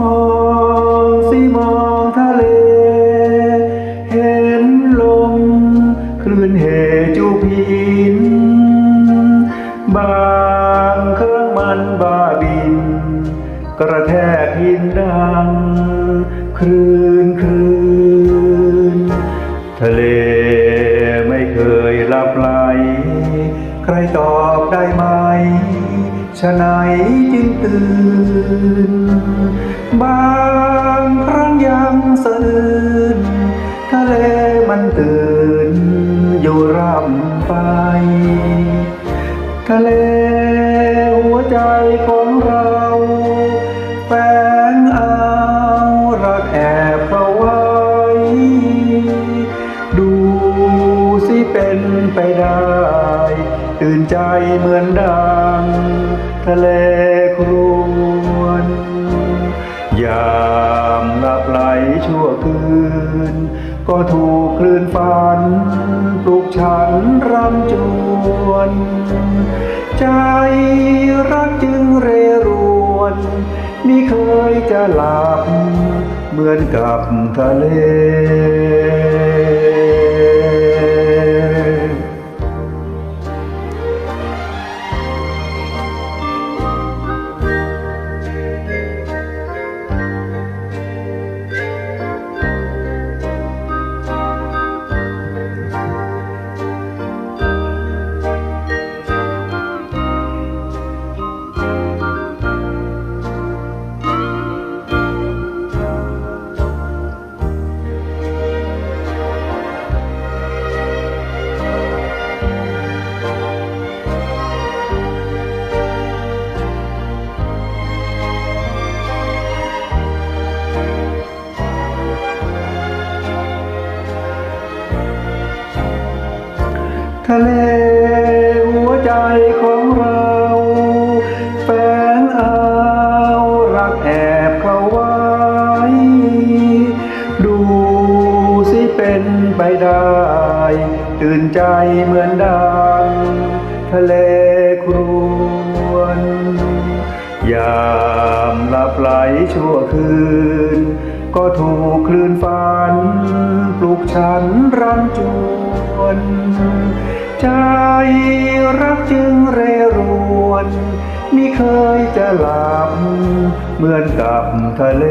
มองสิมองทะเล เห็นลมคลื่นเหจูพิน บางเครื่องมันบาบิน กระแทกหินดัง คลื่นคลื่นทะเลไม่เคยลับไหล ใครตอบได้ไหมฉะไหนื่น บางครั้งยังสะอื้นทะเลมันตื่น อยู่ร่ำไป ทะเลหัวใจของเราแฝงเอารักแอบเข้าไว้ ดูสิเป็นไปได้ ตื่นใจเหมือนดังทะเล ก็ถูกคลื่นฝันปลุกฉันรำจวน ใจรักจึงเรรวนมิเคยจะหลับ เหมือนกับทะเล ทะเลหัวใจของเราแฝงเอารักแอบเข้าไว้ ดูสิเป็นไปได้ ตื่นใจเหมือนดังทะเลครวนยามหลับไหลชั่วคืน ก็ถูกคลื่นฝัน มิเคยจะหลับเหมือนกับทะเล